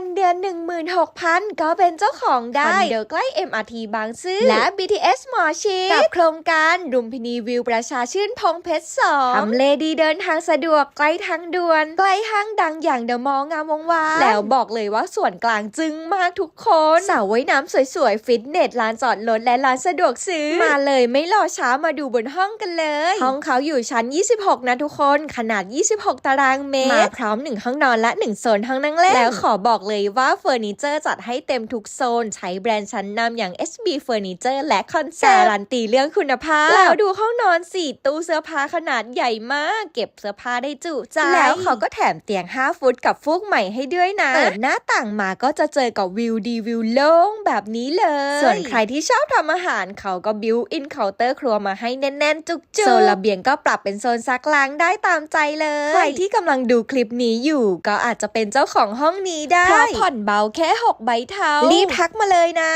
นเดือน 16,000 ก็เป็นเจ้าของได้คอนโดใกล้ MRT บางซื่อและ BTS หมอชิดกับโครงการรุมพินีวิวประชาชื่นพงเพชรสองทำเลดีเดินทางสะดวกใกล้ทางด่วน ใกล้ห้างดังอย่างเดอะมอลล์งามวงวานแล้วบอกเลยว่าส่วนกลางจึงมากทุกคนสระว่ายน้ำสวยๆ ฟิตเนสลานจอดรถและร้านสะดวกซื้อ มาเลยไม่รอช้ามาดูบนห้องกันเลย ห้องเขาอยู่ชั้น 26 นะทุกคน ขนาด 26 ตารางเมตรมาพร้อม 1 ห้องนอนและ 1 โซนห้องนั่งเล่นแล้วขอบอกเลยว่าเฟอร์นิเจอร์จัดให้เต็มทุกโซน ใช้แบรนด์ชั้นนำอย่าง SB Furniture และคอนเซ็ปต์การันตีเรื่องคุณภาพ แล้วดูห้องนอน4ตู้เสื้อผ้าขนาดใหญ่มาก เก็บเสื้อผ้าได้จุใจแล้วเขาก็แถมเตียง 5 ฟุตกับฟูกใหม่ให้ด้วยนะเปิดหน้าต่างมาก็จะเจอกับวิวดีวิวโล่งแบบนี้เลย ส่วนใครที่ชอบทำอาหารเขาก็บิวอินเคาน์เตอร์ครัวมาให้แน่นๆ จุกๆโซนระเบียงก็ปรับเป็นโซนซักล้างได้ตามใจเลย ใครที่กำลังดูคลิปนี้อยู่ก็อาจจะเป็นเจ้าของห้องนี้ได้เพราะผ่อนเบาแค่ 6 ใบเทารีบทักมาเลยนะ